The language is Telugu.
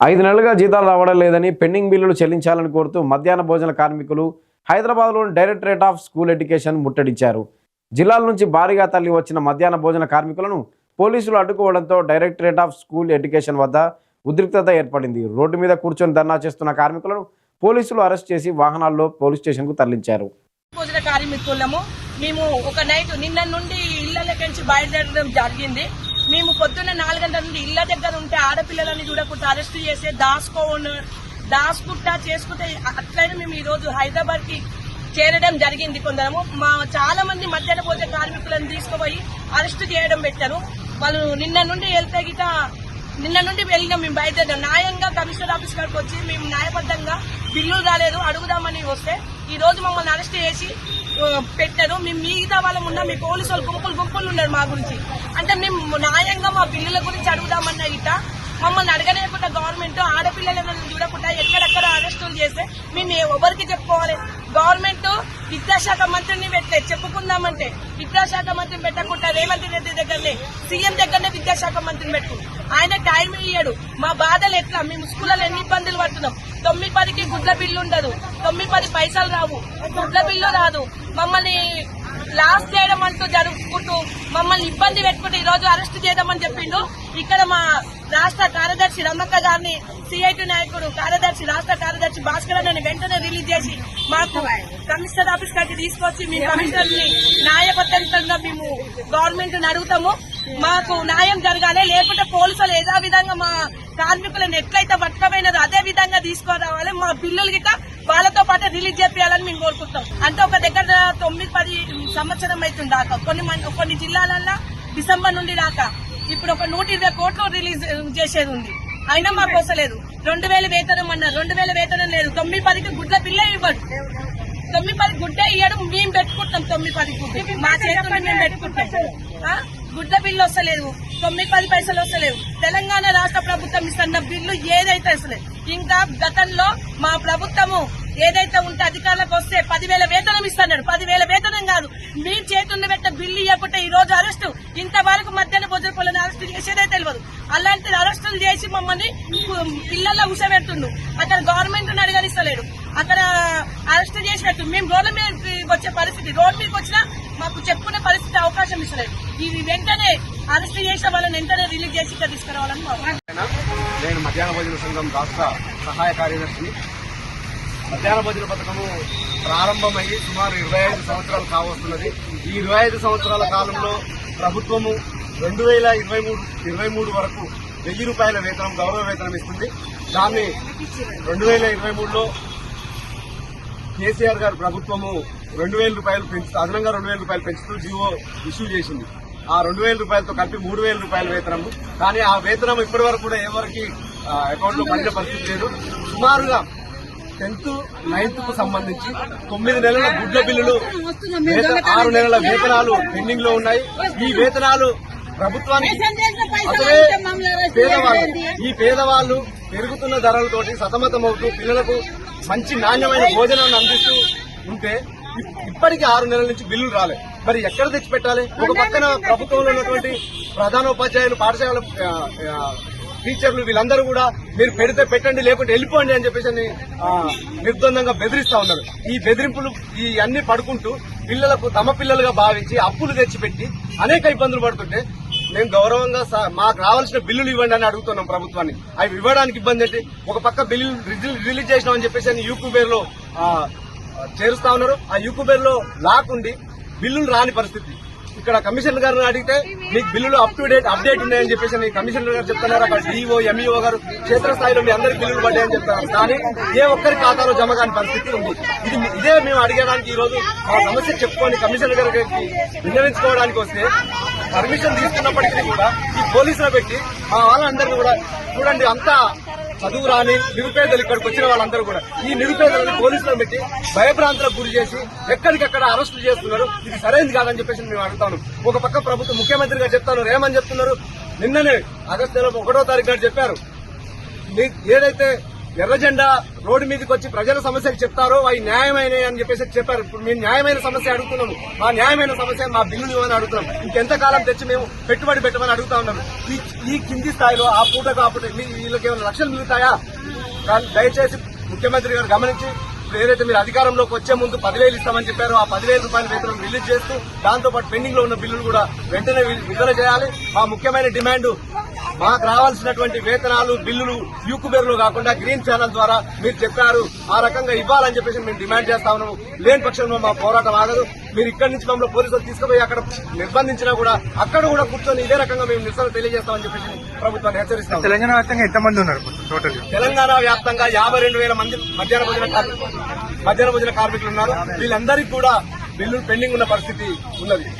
ఐదు నెలలుగా జీతాలు రావడం లేదని పెండింగ్ బిల్లులు చెల్లించాలని కోరుతూ మధ్యాహ్న భోజన కార్మికులు హైదరాబాద్లోని డైరెక్టరేట్ ఆఫ్ స్కూల్ ఎడ్యుకేషన్ ముట్టడించారు జిల్లాల నుంచి భారీగా తల్లి వచ్చిన మధ్యాహ్న భోజన కార్మికులను పోలీసులు అడ్డుకోవడంతో డైరెక్టరేట్ ఆఫ్ స్కూల్ ఎడ్యుకేషన్ వద్ద ఉద్రిక్తత ఏర్పడింది. రోడ్డు మీద కూర్చొని ధర్నా చేస్తున్న కార్మికులను పోలీసులు అరెస్ట్ చేసి వాహనాల్లో పోలీస్ స్టేషన్కు తరలించారు. భోజన కార్మికులము మేము ఒక నైట్ నిన్న నుండి ఇళ్ళకి బయలుదేరడం జరిగింది. మేము పొద్దున్న నాలుగు గంటల నుండి ఇళ్ళ దగ్గర ఉంటే ఆడపిల్లలని చూడకుండా అరెస్ట్ చేసే దాసుకో దాసుకుంటా చేసుకుంటే అట్లనే మేము ఈ రోజు హైదరాబాద్కి చేరడం జరిగింది కొందరము. మా చాలా మంది మధ్యాహ్న భోజన కార్మికులను తీసుకుపోయి అరెస్ట్ చేయడం పెట్టారు. వాళ్ళు నిన్న నుండి వెళ్తే గిట నిన్న నుండి వెళ్ళినాం మేము బయట న్యాయంగా కమిషనర్ ఆఫీస్ కాడికి వచ్చి మేము న్యాయబద్ధంగా బిల్లులు రాలేదు అడుగుదామని వస్తే ఈ రోజు మమ్మల్ని అరెస్ట్ చేసి పెట్టారు. మేము మిగతా వాళ్ళం ఉన్నా మీ పోలీసు వాళ్ళు గుంపులు గుంపులు ఉన్నారు మా గురించి. అంటే మేము న్యాయంగా మా బిల్లుల గురించి అడుగుదామన్న ఇట మమ్మల్ని అడగలేకుండా గవర్నమెంట్ ఆడపిల్లలను చూడకుండా ఎక్కడెక్కడ అరెస్టులు చేస్తే మేము ఎవరికి చెప్పుకోవాలి? గవర్నమెంట్ విద్యాశాఖ మంత్రిని పెట్టే చెప్పుకుందామంటే. విద్యాశాఖ మంత్రిని పెట్టకుండా రేవంత్ రెడ్డి దగ్గరనే సీఎం దగ్గరనే విద్యాశాఖ మంత్రిని పెట్టు. ఆయన టైం ఇయ్యడు. మా బాధలు ఎట్లా? మేము స్కూళ్ళలో ఎన్ని ఇబ్బందులు పడుతున్నాం? తొమ్మిది పదికి గుడ్ల బిల్లు ఉండదు. తొమ్మిది పది పైసలు రావు. గుడ్ల బిల్లు రాదు. మమ్మల్ని లాస్ చేయడం అంటూ జరుపుకుంటూ మమ్మల్ని ఇబ్బంది పెట్టుకుంటూ ఈ రోజు అరెస్ట్ చేద్దామని చెప్పిండు. ఇక్కడ మా రాష్ట్ర కార్యదర్శి రమక్క గారిని సిఐటి నాయకుడు కార్యదర్శి రాష్ట్ర కార్యదర్శి భాస్కర్ వెంటనే రిలీజ్ చేసి మాకు కమిషనర్ ఆఫీస్ కట్టి తీసుకొచ్చి మీ కమిషనర్ని న్యాయబద్ధంగా మేము గవర్నమెంట్ అడుగుతాము. మాకు న్యాయం జరగాలి. లేకుంటే పోలీసులు ఏదో విధంగా మా కార్మికులను ఎట్లయితే పట్టుకపోయినారో అదే విధంగా తీసుకురావాలి. మా బిల్లులు గిట్ట వాళ్ళతో పాటు రిలీజ్ చేయాలని మేము కోరుకుంటాం. అంటే ఒక దగ్గర తొమ్మిది పది సంవత్సరం అవుతుంది దాకా. కొన్ని కొన్ని జిల్లాలల్లో డిసెంబర్ నుండి దాకా. ఇప్పుడు ఒక నూట ఇరవై కోట్లు రిలీజ్ చేసేది ఉంది. అయినా మాకు వస్తలేదు. రెండు వేల వేతనం అన్నారు రెండు వేల వేతనం లేదు. తొమ్మిది పదికి గుడ్ల బిల్లే ఇవ్వడు తొమ్మిది పది గుడ్డే ఇయ్యడం మేము పెట్టుకుంటాం తొమ్మిది పది గుడ్డ మా చేతుల్లో మేము పెట్టుకుంటాం? గుడ్డ బిల్లు వస్తలేదు. తొమ్మిది పది పైసలు వస్తలేవు తెలంగాణ రాష్ట్ర ప్రభుత్వం ఇస్తున్న బిల్లు ఏదైతే వస్తలేదు ఇంకా గతంలో మా ప్రభుత్వము ఏదైతే ఉంటే అధికారులకు వస్తే పదివేల వేతనం ఇస్తున్నాడు. పదివేల వేతనం కాదు. మీ చేతుల్లో పెట్ట బిల్లు ఇవ్వకుంటే ఈ రోజు అరెస్టు. ఇంతవరకు మధ్యాహ్న భోజన పొలని అరెస్ట్ చేసేదే తెలియదు అలాంటి అరెస్టులు చేసి మమ్మల్ని పిల్లల్లో ఉసబెడుతుండు అక్కడ గవర్నమెంట్ అడగనిస్తలేడు. అక్కడ అరెస్ట్ చేసినట్టు మేము రోడ్ల మీద వచ్చే పరిస్థితి రోడ్ మీదకి వచ్చినా మాకు చెప్పుకునే పరిస్థితి అవకాశం ఇస్తలేదు. ఇవి వెంటనే అరెస్ట్ చేసిన వాళ్ళని వెంటనే రిలీజ్ చేసి ఇక్కడ తీసుకురావాలని నేను మధ్యాహ్న భోజన సంఘం రాష్ట్ర సహాయ కార్యదర్శిని. మధ్యాహ్న భోజన పథకము ప్రారంభమయ్యి సుమారు ఇరవై ఐదు సంవత్సరాలు కావస్తున్నది. ఈ ఇరవై ఐదు సంవత్సరాల కాలంలో ప్రభుత్వము రెండు వేల ఇరవై మూడు ఇరవై మూడు వరకు వెయ్యి రూపాయల వేతనం గౌరవ వేతనం ఇస్తుంది. దాన్ని రెండు వేల ఇరవై మూడులో కేసీఆర్ గారు ప్రభుత్వము రెండు వేల రూపాయలు పెంచుతూ అదనంగా రెండు వేల రూపాయలు పెంచుతూ జీవో ఇష్యూ చేసింది. ఆ రెండు వేల రూపాయలతో కలిపి మూడు వేల రూపాయల వేతనం కానీ ఆ వేతనం ఇప్పటి వరకు కూడా ఎవరికి అకౌంట్లో పడిన పరిస్థితి లేదు. సుమారుగా టెన్త్ నైన్త్కు సంబంధించి తొమ్మిది నెలల గుడ్ల బిల్లులు ఆరు నెలల వేతనాలు పెండింగ్లో ఉన్నాయి. ఈ వేతనాలు ప్రభుత్వానికి అసలే పేదవాళ్ళు. ఈ పేదవాళ్ళు పెరుగుతున్న ధరలతోటి సతమతమవుతూ పిల్లలకు మంచి నాణ్యమైన భోజనాన్ని అందిస్తూ ఉంటే ఇప్పటికి ఇప్పటికీ ఆరు నెలల నుంచి బిల్లులు రాలేదు మరి ఎక్కడ తెచ్చిపెట్టాలి? ఒక పక్కన ప్రభుత్వంలో ఉన్నటువంటి ప్రధానోపాధ్యాయులు పాఠశాల టీచర్లు వీళ్ళందరూ కూడా మీరు పెడితే పెట్టండి లేకుంటే వెళ్ళిపోండి అని చెప్పేసి అని, ఆ, బెదిరిస్తా ఉన్నారు. ఈ బెదిరింపులు ఈ అన్ని పడుకుంటూ పిల్లలకు తమ పిల్లలుగా భావించి అప్పులు తెచ్చిపెట్టి అనేక ఇబ్బందులు పడుతుంటే మేము గౌరవంగా మాకు రావాల్సిన బిల్లులు ఇవ్వండి అని అడుగుతున్నాం ప్రభుత్వాన్ని. అవి ఇవ్వడానికి ఇబ్బంది ఏంటి? ఒక పక్క బిల్లులు రిలీజ్ చేసినామని చెప్పేసి అని యూక్యూబేర్లో చేరుస్తా ఉన్నారు. ఆ యూక్యూబేర్లో లాక్ ఉండి బిల్లులు రాని పరిస్థితి. ఇక్కడ కమిషనర్ గారిని అడిగితే మీకు బిల్లులు అప్ టు డేట్ అప్డేట్ ఉన్నాయని చెప్పేసి మీ కమిషనర్ గారు చెప్తున్నారు. అక్కడ డిఓ ఎంఈఓ గారు క్షేత్రస్థాయిలో మీ అందరికి బిల్లులు పడ్డాయని చెప్తున్నారు. కానీ ఏ ఒక్కరి ఖాతాలో జమ కాని పరిస్థితి ఉంది. ఇది ఇదే మేము అడిగడానికి ఈ రోజు మా సమస్య చెప్పుకొని కమిషనర్ గారికి విన్నవించుకోవడానికి వస్తే పర్మిషన్ తీసుకున్నప్పటికీ కూడా ఈ పోలీసులు పెట్టి మా వాళ్ళందరినీ కూడా చూడండి అంతా చదువు రాని నిరుపేదలు ఇక్కడికి వచ్చిన వాళ్ళందరూ కూడా ఈ నిరుపేదలను పోలీసులను పెట్టి భయభ్రాంతులకు గురి చేసి ఎక్కడికక్కడ అరెస్టులు చేస్తున్నారు. ఇది సరైనది కాదని చెప్పేసి మేము అడుగుతాను. ఒక పక్క ప్రభుత్వం ముఖ్యమంత్రి గారు చెప్తాను ఏమని చెప్తున్నారు. నిన్ననే ఆగస్టు నెల ఒకటో తారీఖు గారు చెప్పారు. ఏదైతే ఎర్రజెండా రోడ్డు మీదకి వచ్చి ప్రజల సమస్యలు చెప్తారో అవి న్యాయమైన అని చెప్పేసి చెప్పారు. ఇప్పుడు మేము న్యాయమైన సమస్య అడుగుతున్నాము. మా న్యాయమైన సమస్య మా బిల్లులు ఇవ్వని అడుగుతున్నాం. ఇంకెంతకాలం తెచ్చి మేము పెట్టుబడి పెట్టమని అడుగుతా ఉన్నాము ఈ కింది స్థాయిలో ఆ పూట కాపుట వీళ్ళకి ఏమైనా లక్షలు మిగుతాయా దయచేసి ముఖ్యమంత్రి గారు గమనించి ఏదైతే మీరు అధికారంలోకి వచ్చే ముందు పదివేలు ఇస్తామని చెప్పారో ఆ పదివేల రూపాయల వేతనం రిలీజ్ చేస్తూ దాంతో పాటు పెండింగ్లో ఉన్న బిల్లులు కూడా వెంటనే విడుదల చేయాలి. మా ముఖ్యమైన డిమాండ్ మాకు రావాల్సినటువంటి వేతనాలు బిల్లులు యూకుబేర్లు కాకుండా గ్రీన్ ఛానల్ ద్వారా మీరు చెప్పారు. ఆ రకంగా ఇవ్వాలని చెప్పేసి మేము డిమాండ్ చేస్తా ఉన్నాము. లేని పక్షంలో మా పోరాటం ఆగదు. మీరు ఇక్కడి నుంచి మమ్మల్ని పోలీసులు తీసుకుపోయి అక్కడ నిర్బంధించినా కూడా అక్కడ కూడా కూర్చొని ఇదే రకంగా మేము నిరసన తెలియజేస్తామని చెప్పేసి ప్రభుత్వాన్ని హెచ్చరిస్తాం తెలంగాణ వ్యాప్తంగా ఎంతమంది ఉన్నారు టోటల్ తెలంగాణ వ్యాప్తంగా యాభై రెండు వేల మంది మధ్యాహ్న భోజన కార్మికులు మధ్యాహ్న భోజన కార్మికులు ఉన్నారు. వీళ్ళందరికీ కూడా బిల్లులు పెండింగ్ ఉన్న పరిస్థితి ఉన్నది.